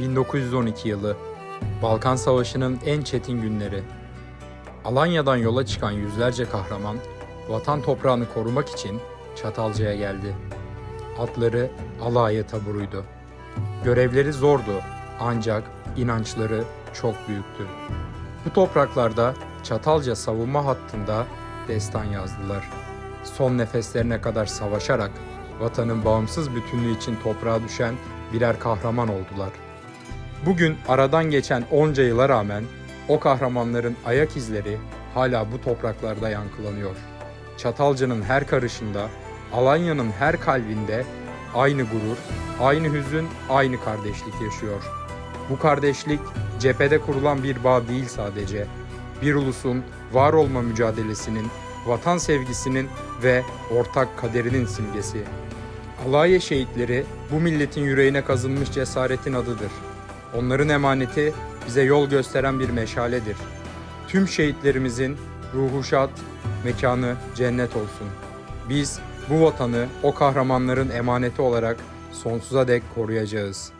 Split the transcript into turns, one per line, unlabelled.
1912 yılı. Balkan Savaşı'nın en çetin günleri. Alanya'dan yola çıkan yüzlerce kahraman, vatan toprağını korumak için Çatalca'ya geldi. Atları alaya taburuydu. Görevleri zordu ancak inançları çok büyüktü. Bu topraklarda Çatalca savunma hattında destan yazdılar. Son nefeslerine kadar savaşarak vatanın bağımsız bütünlüğü için toprağa düşen birer kahraman oldular. Bugün aradan geçen onca yıla rağmen o kahramanların ayak izleri hala bu topraklarda yankılanıyor. Çatalca'nın her karışında, Alanya'nın her kalbinde aynı gurur, aynı hüzün, aynı kardeşlik yaşıyor. Bu kardeşlik cephede kurulan bir bağ değil sadece. Bir ulusun var olma mücadelesinin, vatan sevgisinin ve ortak kaderinin simgesi. Alaya şehitleri bu milletin yüreğine kazınmış cesaretin adıdır. Onların emaneti bize yol gösteren bir meşaledir. Tüm şehitlerimizin ruhu şad, mekanı cennet olsun. Biz bu vatanı o kahramanların emaneti olarak sonsuza dek koruyacağız.